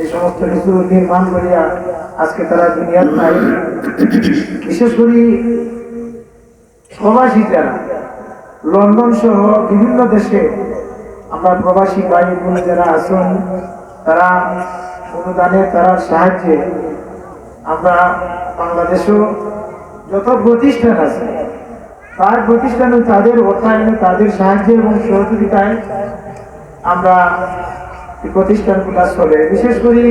এই সমস্ত কিছু নির্মাণ করিয়া আজকে তারা দুনিয়ার নাই বিশেষ করে প্রবাসী যারা, লন্ডন সহ বিভিন্ন দেশে আমরা প্রবাসী ভাই বোন যারা আছেন, তারা অনুদানে, তারা সাহায্যে আমরা বাংলাদেশেও যত প্রতিষ্ঠান আছে, তার প্রতিষ্ঠানে তাদের অর্থায়নে, তাদের সাহায্যে এবং সহযোগিতায় আমরা এই প্রতিষ্ঠানগুলো চলে। বিশেষ করে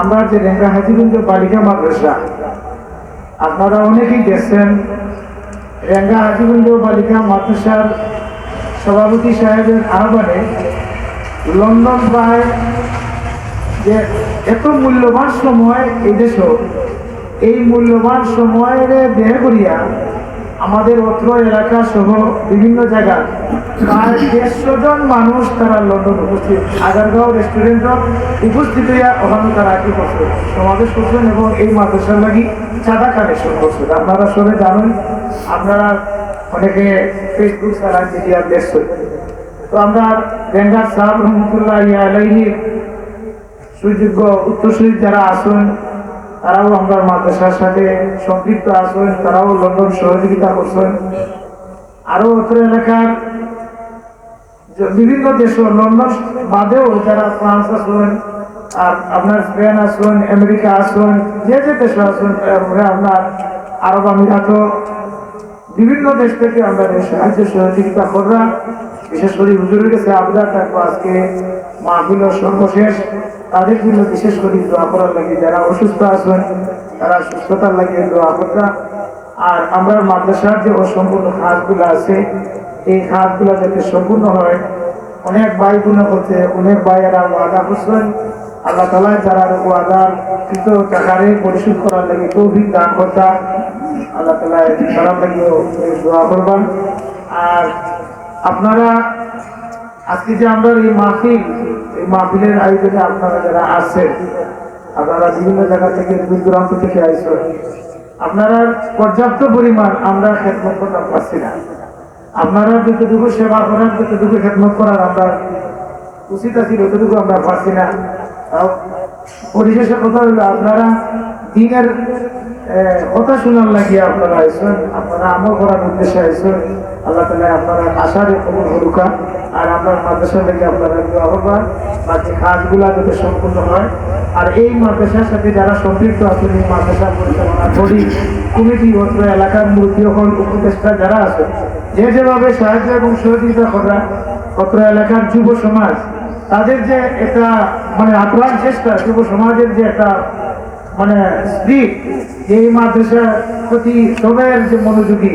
আমরা যে রেঙ্গা হাজিগঞ্জ বালিকা মাদ্রাসা, আপনারা অনেকেই দেখছেন রেঙ্গা হাজিগঞ্জ বালিকা মাদ্রাসার সভাপতি সাহেবের আহ্বানে লন্ডন প্রায় যে এত মূল্যবান সময় এই দেশ, এই মূল্যবান সময়ের ব্যয় করিয়া আমাদের অত্র এলাকা সহ বিভিন্ন জায়গায় প্রায় দেড়শো জন মানুষ তারা লন্ডন উপস্থিত। আগারগাঁও রেস্টুরেন্টত উপস্থিত হইয়া ওখানে তারা কি করছে সমাবেশ করছেন এবং এই মাদ্রাসার লাগি চাঁদা কালেকশন করছেন। আপনারা সবাই জানেন, আপনারা অনেকে ফেসবুক সারা মিডিয়া দেখছেন। তো আমরা গেঙ্গার সাহেব রহমতুল্লাহ আলাইহির সুযোগ্য উত্তরসূরি যারা আছেন তারাও আমরা মাদ্রাসার সাথে সম্পৃক্ত আসবেন তারাও লন্ডন সহযোগিতা করছেন। আরও অত্র এলাকার বিভিন্ন দেশ লন্ডন বাদেও যারা ফ্রান্স আসবেন আর আপনার স্পেন আসবেন আমেরিকা আসবেন যে যে দেশে আসবেন আপনার আরব আমিরাত বিভিন্ন দেশ থেকে আমরা সাহায্য সহযোগিতা করলাম। বিশেষ করে হুজুরের কাছে আমরা থাকব আজকে মাহফিল সর্বশেষ। তাদের জন্য বিশেষ করে দোয়া করার লাগে, যারা অসুস্থ আছেন, তারা সুস্থতার লাগে দোয়া করতাম। আর আমরা মাদ্রাসার যে অসম্পূর্ণ খাতগুলো আছে, এই খাতগুলো যাতে সম্পূর্ণ হয়, অনেক ভাই বোন করতে অনেক ভাইয়েরা ওয়াদা করছেন। আল্লাহ তালা যারা ওয়াদার কৃত টাকারে পরিশোধ করার লাগে তৌফিক দান করতাম। আল্লাহ তালা লাগিও দোয়া করবেন। আর আপনারা আজকে যে আমরা এই মাহফিল, এই মাহফিলের আয়োজনে আপনারা যারা আছেন, আপনারা বিভিন্ন জায়গা থেকে, দূর দূরান্ত থেকে আইসেন, আপনারা পর্যাপ্ত পরিমাণ আমরা খেদমত করতে পারছি না। আপনারা যতটুকু সেবা করার যতটুকু খেদমত করার আমরা উচিত আছি, যতটুকু আমরা পারছি না। পরিশেষে কথা হলো, আপনারা দিনের কথা শোনার লাগিয়ে আপনারা আইসেন, আপনারা আমল করার উদ্দেশ্যে আইসেন। আল্লাহ তালা আপনারা আশারে কবুল হরুকা আর আপনার মাদ্রাসার লেগে আপনারা দোয়া করবেন বাকি কাজগুলা যাতে সম্পূর্ণ হয়। আর এই মাদ্রাসার সাথে যারা সম্পৃক্ত আছেন, এই মাদ্রাসা পরিচালনা করি, কমিটি অত্র এলাকার মূর্তি হল, উপদেষ্টা যারা আছে, যে যেভাবে সাহায্য এবং সহযোগিতা করা, অত্র এলাকার যুব সমাজ, তাদের যে একটা মানে আপ্রাণ চেষ্টা, যুব সমাজের যে একটা মানে স্পিড এই মাদ্রাসার প্রতি সবের যে মনোযোগী,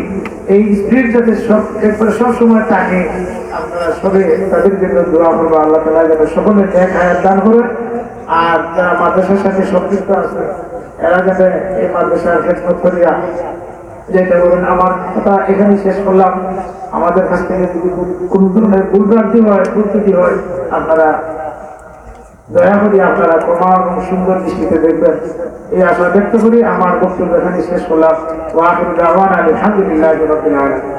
এই স্পিড যাতে সব একবারে সবসময় থাকে আপনারা তাদের জন্য আল্লাহ হায়াত দান আর মাদ্রাসার সাথে আছে, এরা যাতে এই যেটা বলেন, আমার কথা এখানে শেষ করলাম। আমাদের কাছ থেকে যদি কোন ধরনের হয়, ভুল হয়, আপনারা দয়া করি আপনারা ক্ষমা এবং সুন্দর দৃষ্টিতে দেখবেন। এই আশা ব্যক্ত করি আমার বক্তব্য এখানে শেষ করলাম। ওয়াহিদ আলহামদুলিল্লাহ রবিল আলম